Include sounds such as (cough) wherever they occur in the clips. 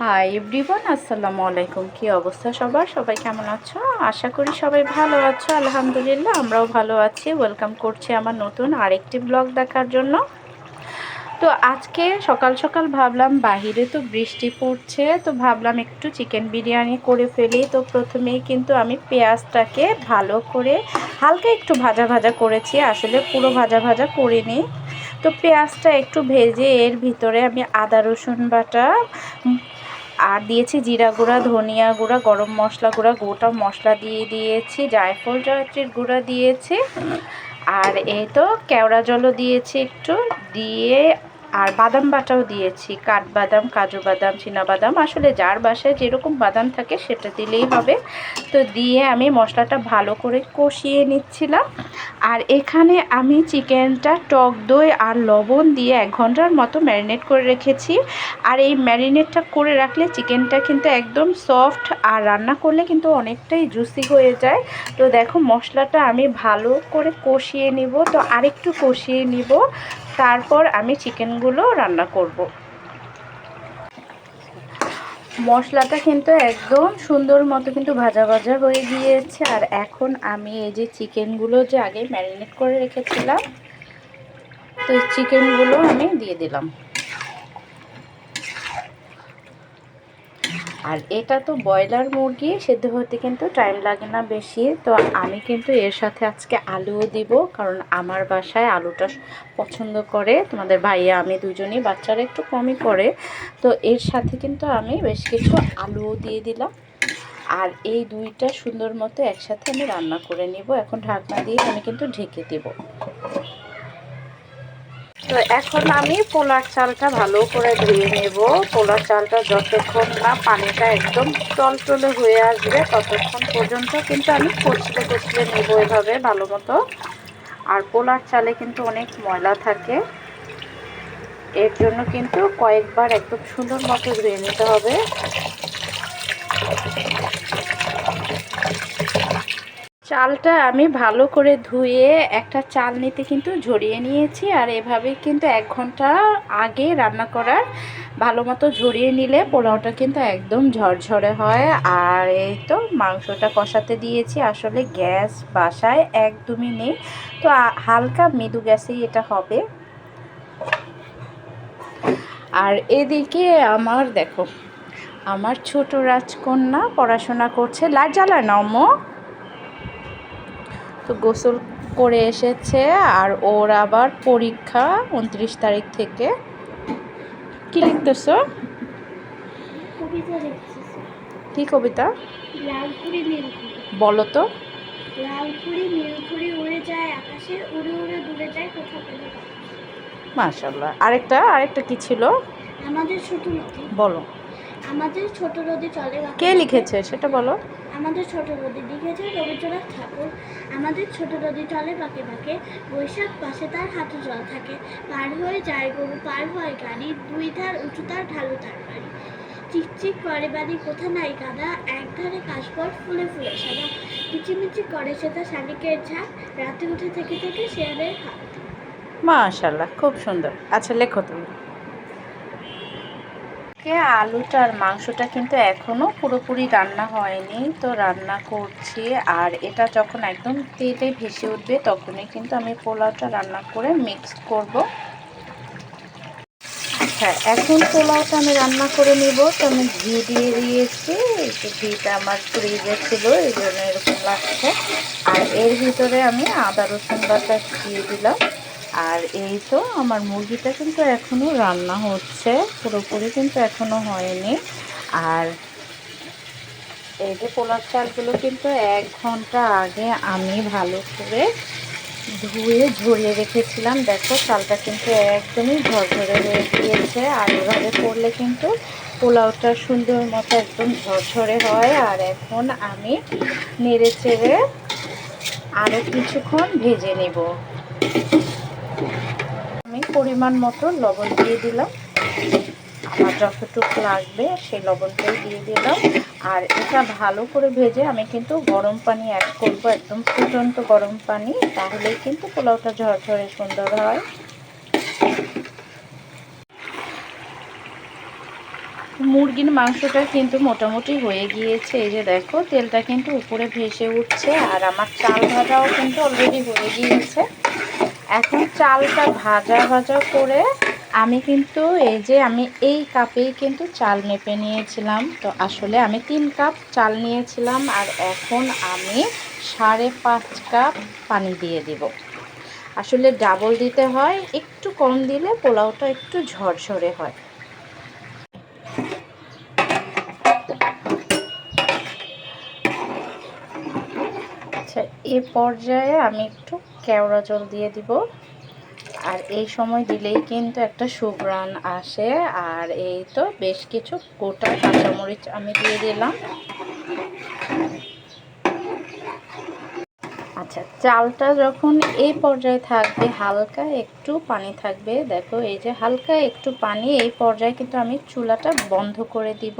Hi everyone আসসালামু আলাইকুম কি অবস্থা সবার? সবাই কেমন আছো? আশা করি সবাই ভালো আছো। আলহামদুলিল্লাহ, আমরাও ভালো আছি। ওয়েলকাম করছি আমার নতুন আরেকটি ব্লগ দেখার জন্য। তো আজকে সকাল সকাল ভাবলাম, বাহিরে তো বৃষ্টি পড়ছে, তো ভাবলাম একটু চিকেন বিরিয়ানি করে ফেলি। তো প্রথমেই কিন্তু আমি পেঁয়াজটাকে ভালো করে হালকা একটু ভাজা ভাজা করেছি। আসলে পুরো ভাজা ভাজা করিনি। তো পেঁয়াজটা একটু ভেজে এর ভিতরে আমি আদা রসুন বাটা আর দিয়েছি জিরা গুঁড়া, ধনিয়া গুঁড়া, গরম মশলা গুঁড়া, গোটা মশলা দিয়ে দিয়েছি, জায়ফল জয়ত্রীর গুঁড়া দিয়েছি। আর এই তো কেওড়া জলও দিয়েছি একটু, দিয়ে আর বাদাম বাটাও দিয়েছি। কাঠবাদাম, কাজু বাদাম বাদাম আসলে যার বাসায় যেরকম বাদাম থাকে সেটা দিলেই হবে। তো দিয়ে আমি মশলাটা ভালো করে কষিয়ে নিচ্ছিলাম। আর এখানে আমি চিকেনটা টক দই আর লবণ দিয়ে এক ঘণ্টার মতো ম্যারিনেট করে রেখেছি। আর এই ম্যারিনেটটা করে রাখলে চিকেনটা কিন্তু একদম সফট আর রান্না করলে কিন্তু অনেকটাই জুসি হয়ে যায়। তো দেখো মশলাটা আমি ভালো করে কষিয়ে নিব। তো আরেকটু কষিয়ে নিব। তারপর আমি চিকেনগুলো রান্না করব। মশলাটা কিন্তু একদম সুন্দর মতো কিন্তু ভাজা ভাজা হয়ে গিয়েছে আর এখন আমি এই যে চিকেনগুলো যে আগে ম্যারিনেট করে রেখেছিলাম, তো চিকেনগুলো আমি দিয়ে দিলাম আর এটা তো ব্রয়লার মুরগি, সেদ্ধ হতে কিন্তু টাইম লাগে না বেশি। তো আমি কিন্তু এর সাথে আজকে আলুও দিব, কারণ আমার বাসায় আলুটা পছন্দ করে। তোমাদের ভাইয়া, আমি দুজনেই, বাচ্চারা একটু কমই করে। তো এর সাথে কিন্তু আমি বেশ কিছু আলুও দিয়ে দিলাম। আর এই দুইটা সুন্দর মতো একসাথে আমি রান্না করে নিব। এখন ঢাকনা দিয়ে আমি কিন্তু ঢেকে দেবো। তো এখন আমি পোলার চালটা ভালো করে ধুয়ে নেব। পোলার চালটা যতক্ষণ না পানিটা একদম টলটলে হয়ে আসবে ততক্ষণ পর্যন্ত কিন্তু আমি কচলে কচলে নেব এভাবে ভালো মতো। আর পোলার চালে কিন্তু অনেক ময়লা থাকে। এর জন্য কিন্তু কয়েকবার একদম সুন্দর মতো ধুয়ে নিতে হবে। চালটা আমি ভালো করে ধুয়ে একটা চাল নিতে কিন্তু ঝরিয়ে নিয়েছি আর এভাবে কিন্তু এক ঘণ্টা আগে রান্না করার ভালো মতো ঝরিয়ে নিলে পোলাওটা কিন্তু একদম ঝরঝরে হয়। আর এই তো মাংসটা কষাতে দিয়েছি। আসলে গ্যাস বাসায় একদমই নেই। তো হালকা মৃদু গ্যাসেই এটা হবে। আর এদিকে আমার দেখো, আমার ছোট রাজকন্যা পড়াশোনা করছে। লাইট জ্বালায় না তো গোসল করে এসেছে আর ওর আবার পরীক্ষা উনত্রিশ তারিখ থেকে। কি লিখতেছ? কি কবিতা? বলো তো। মাশাল্লাহ আরেকটা আরেকটা কি ছিল? আমাদের ছোট বলো। আমাদের ছোট নদী চলে কে লিখেছে? সেটা বলো। আমাদের ছোট নদী লিখেছে রবীন্দ্রনাথ ঠাকুর। আমাদের ছোট নদী চলে বাঁকে বাঁকে, বৈশাখ পাশে তার হাতে জল থাকে। পার হয়ে যায় গরু, পার হয় গাড়ি, দুই ধার উঁচু তার ঢালু তার বাড়ি। চিকচিক করে বাড়ি, কোথা নাই কাদা এক ধারে কাশবট ফুলে ফুলে সাদা। মিচিমিচি করে সে তার শালিকের ঝাঁক, রাতে উঠে থেকে থেকে শেয়ারের হাত মাশাল্লাহ খুব সুন্দর। আচ্ছা লেখো তুমি। আজকে আলুটা আর মাংসটা কিন্তু এখনও পুরোপুরি রান্না হয়নি। তো রান্না করছি আর এটা যখন একদম তেলে ভেসে উঠবে তখনই কিন্তু আমি পোলাওটা রান্না করে মিক্স করব। আচ্ছা এখন পোলাওটা আমি রান্না করে নিব। তো আমি ঘি দিয়ে দিয়েছি। যে ঘিটা আমার ফ্রিজে ছিল, এই জন্য এরকম লাগছে। আর এর ভিতরে আমি আদা রসুন বাটা দিয়ে দিলাম। আর এই তো আমার মুরগিটা কিন্তু এখনও রান্না হচ্ছে, পুরোপুরি কিন্তু এখনও হয়নি। আর এই যে পোলার চালগুলো কিন্তু এক ঘণ্টা আগে আমি ভালো করে ধুয়ে ঝরিয়ে রেখেছিলাম। দেখো, চালটা কিন্তু একদমই ঝরঝরে হয়ে গিয়েছে। আর এভাবে করলে কিন্তু পোলাওটা সুন্দর মতো একদম ঝরঝরে হয়। আর এখন আমি নেড়ে চেড়ে আরও কিছুক্ষণ ভেজে নেব। আমি পরিমাণ মতো লবণ দিয়ে দিলাম। আমার যতটুকু লাগবে সেই লবণটাই দিয়ে দিলাম। আর এটা ভালো করে ভেজে আমি কিন্তু গরম পানি অ্যাড করব, একদম ফুটন্ত গরম পানি, তাহলেই কিন্তু পোলাওটা ঝরঝরে সুন্দর হয়। মুরগির মাংসটা কিন্তু মোটামুটি হয়ে গিয়েছে, এই যে দেখো, তেলটা কিন্তু উপরে ভেসে উঠছে আর আমার চাল ভাজাও কিন্তু অলরেডি হয়ে গিয়েছে। এখন চালটা ভাজা ভাজা করে আমি কিন্তু এই যে আমি এই কাপেই কিন্তু চাল মেপে নিয়েছিলাম। তো আসলে আমি তিন কাপ চাল নিয়েছিলাম আর এখন আমি সাড়ে পাঁচ কাপ পানি দিয়ে দিব। আসলে ডাবল দিতে হয়, একটু কম দিলে পোলাওটা একটু ঝরঝরে হয় আচ্ছা এ পর্যায়ে আমি একটু কেওড়া জল দিয়ে দিব। আর এই সময় দিলেই কিন্তু একটা সুগ্রান আসে। আর এই তো বেশ কিছু গোটা কাঁচামরিচ আমি দিয়ে দিলাম। আচ্ছা চালটা যখন এই পর্যায়ে থাকবে, হালকা একটু পানি থাকবে। দেখো, এই যে হালকা একটু পানি, এই পর্যায়ে কিন্তু আমি চুলাটা বন্ধ করে দিব।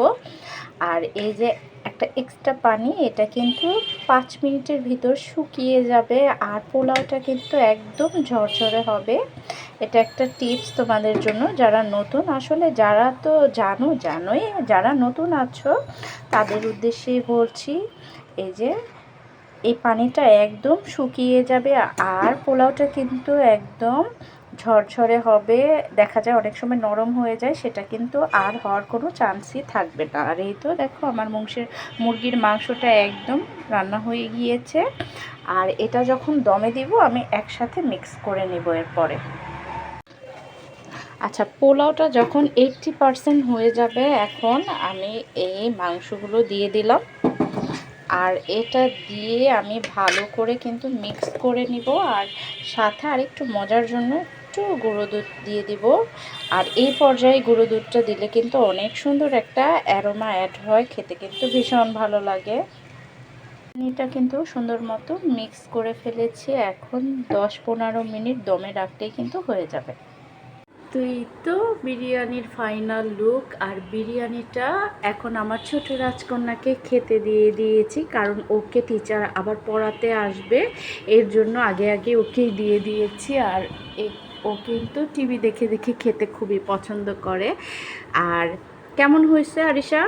আর এই যে একটা এক্সট্রা পানি, এটা কিন্তু পাঁচ মিনিটের ভিতর শুকিয়ে যাবে আর পোলাওটা কিন্তু একদম ঝরঝরে হবে। এটা একটা টিপস তোমাদের জন্য, যারা নতুন, আসলে যারা তো জানো, জানোই, যারা নতুন আছো, তাদের উদ্দেশ্যেই বলছি, এই যে এই পানিটা একদম শুকিয়ে যাবে, আর পোলাওটা কিন্তু একদম ঝরঝরে হবে। দেখা যায় অনেক সময় নরম হয়ে যায়, সেটা কিন্তু আর হওয়ার কোনো চান্সই থাকবে না। আর এই তো দেখো আমার মাংসের মুরগির মাংসটা একদম রান্না হয়ে গিয়েছে। আর এটা যখন দমে দিব, আমি একসাথে মিক্স করে নেব এরপরে। আচ্ছা পোলাওটা যখন এইটটি পারসেন্ট হয়ে যাবে, এখন আমি এই মাংসগুলো দিয়ে দিলাম। আর এটা দিয়ে আমি ভালো করে কিন্তু মিক্স করে নিব, আর সাথে আর একটু মজার জন্য একটু গুঁড়ো দুধ দিয়ে দিব। আর এই পর্যায়ে গুঁড়ো দুধটা দিলে কিন্তু অনেক সুন্দর একটা অ্যারোমা অ্যাড হয়, খেতে কিন্তু ভীষণ ভালো লাগে। এটা কিন্তু সুন্দর মতো মিক্স করে ফেলেছি, এখন দশ পনেরো মিনিট দমে রাখলেই কিন্তু হয়ে যাবে। তো এই তো বিরিয়ানির ফাইনাল লুক আর বিরিয়ানিটা এখন আমার ছোট রাজকন্যাকে খেতে দিয়ে দিয়েছি কারণ ওকে টিচার আবার পড়াতে আসবে। এর জন্য আগে আগে ওকেই দিয়ে দিয়েছি আর ও কিন্তু টিভি দেখে দেখে খেতে খুবই পছন্দ করে। আর কেমন হয়েছে আরিশা?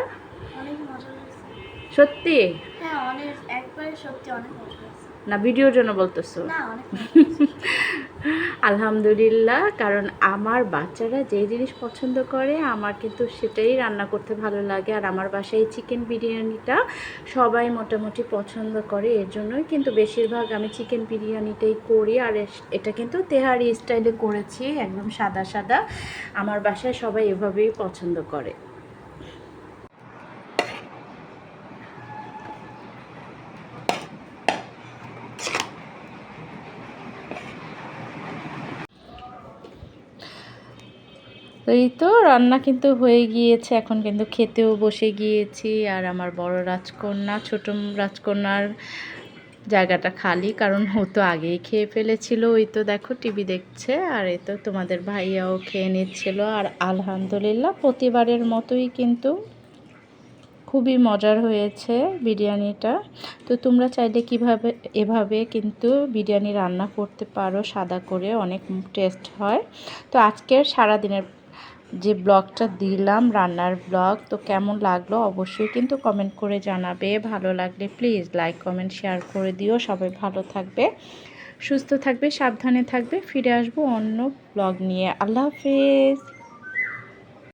সত্যি? হ্যাঁ অনেক একবারে সত্যি অনেক মজা না ভিডিওর জন্য বলতেছো? (laughs) আলহামদুলিল্লাহ, কারণ আমার বাচ্চারা যে জিনিস পছন্দ করে, আমার কিন্তু সেটাই রান্না করতে ভালো লাগে। আর আমার বাসায় চিকেন বিরিয়ানিটা সবাই মোটামুটি পছন্দ করে, এর জন্যই কিন্তু বেশিরভাগ আমি চিকেন বিরিয়ানিটাই করি। আর এটা কিন্তু তেহারি স্টাইলে করেছি, একদম সাদা সাদা। আমার বাসায় সবাই এভাবেই পছন্দ করে। তো এই তো রান্না কিন্তু হয়ে গিয়েছে, এখন কিন্তু খেতেও বসে গিয়েছি। আর আমার বড় রাজকন্যা, ছোট রাজকন্যার জায়গাটা খালি, কারণ ও তো আগেই খেয়ে ফেলেছিল। ওই তো দেখো টিভি দেখছে, আর এই তো তোমাদের ভাইয়াও খেয়ে নিচ্ছিল। আর আলহামদুলিল্লাহ প্রতিবারের মতোই কিন্তু খুবই মজার হয়েছে বিরিয়ানিটা। তো তোমরা চাইলে কীভাবে, এভাবে কিন্তু বিরিয়ানি রান্না করতে পারো, সাদা করে অনেক টেস্ট হয়। তো আজকের সারাদিনের যে ব্লগটা দিলাম, রান্নার ব্লগ, তো কেমন লাগল অবশ্যই কিন্তু কমেন্ট করে জানাবে। ভালো লাগলে প্লিজ লাইক কমেন্ট শেয়ার করে দিও। সবাই ভালো থাকবে, সুস্থ থাকবে, সাবধানে থাকবে। ফিরে আসব অন্য ব্লগ নিয়ে। আল্লাহ হাফিজ।